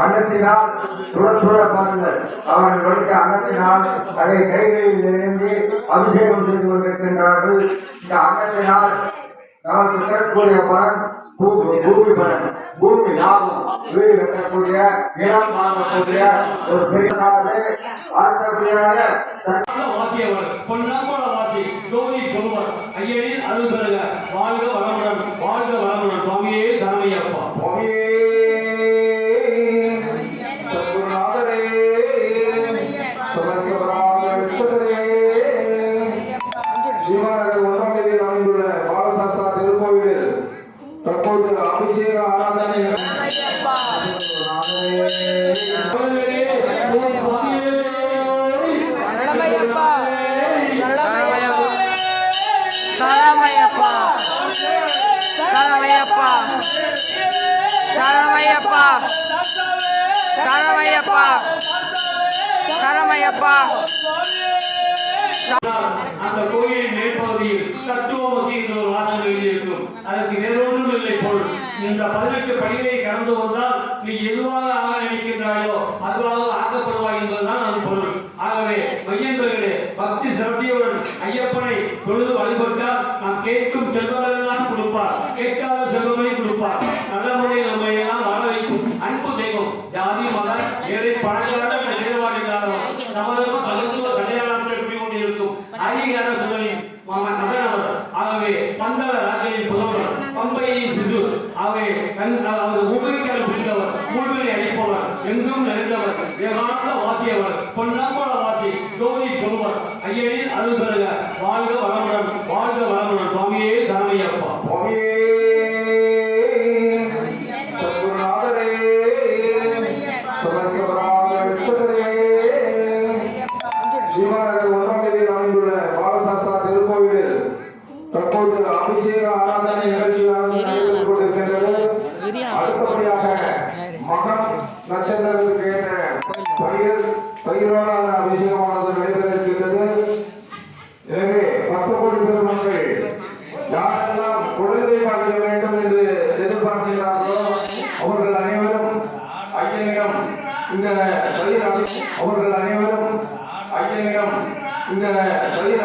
அன்னத்தினால் சுடச்சுட பாருங்கள். அவர்கள் கொடுத்த அன்னத்தினால் அதை கைகளில் நிறைந்து அபிஷேகம் செய்து கொண்டிருக்கின்றார்கள். இந்த அன்னத்தினால் நமக்கு கிடைக்கக்கூடிய பலன் பூமி பலன். பூமி லாபம் வீடு கட்டக்கூடிய நிலம் வாங்கக்கூடிய ஒரு பெரிய அடுத்தபடியாக பொன்னா ஜோதி சொல்வர் ஐயனின் அருள் பெறுக வாழ்க வளமுடன் வாழ்க வளமுடன். சுவாமியே சரணையப்பா சுவாமியே, தற்போது அபிஷேக ஆராதனை. சரணமையப்பா சரணமையப்பா சரணமையப்பா சரணமையப்பா அந்த கோயிலின் மேற்பகுதியில் தத்துவமசி என்ற ஒரு வாசகம் எழுதியிருக்கும் அதற்கு வேறொன்றும் இல்லை பொருள் இந்த பதினெட்டு படிகளை கடந்து வந்தால் நீ எதுவாக ஆக நினைக்கின்றாயோ அதுவாக ஆக்கப்படுவாய் என்பதுதான் அது பொருள் ஆகவே மையன்பர்களே பக்தி சிரத்தையுடன் ஐயப்பனை தொழுது வழிபட்டால் நாம் கேட்கும் செல்வங்களெல்லாம் கொடுப்பார். கேட்காத செல்வங்களை கொடுப்பார். நல்ல முறை நம்மை எல்லாம் வாழ வைக்கும். அன்பு செய்வோம் ஜாதி மத ஏழை பழங்கால வேறுபாடு இல்லாதவர் சமதர்ம கலந்துவ கல்யாணத்தில் குடிகொண்டிருக்கும் அதிகார மாமன் நகரவர் ஆகவே பந்தள ராஜையின் புதவர் பம்பையை சிறு. ஆகவே கண் அவர் உபரிக்கால் பிடித்தவர் மூழ்கலை அளிப்பவர் எங்கும் நிறைந்தவர் ஏகாந்த வாசியவர் பொன்னாமல வாசி ஜோதி சொல்வர் ஐயனின் அருள் பெறுகிறார் வாழ்க வளமுடன் வாழ்க வளமுடன். சுவாமியே சரணையப்பா. சுவாமியே, இந்த பயிர் அவர்கள் அனைவரும் ஐயனிடம் இந்த பயிர்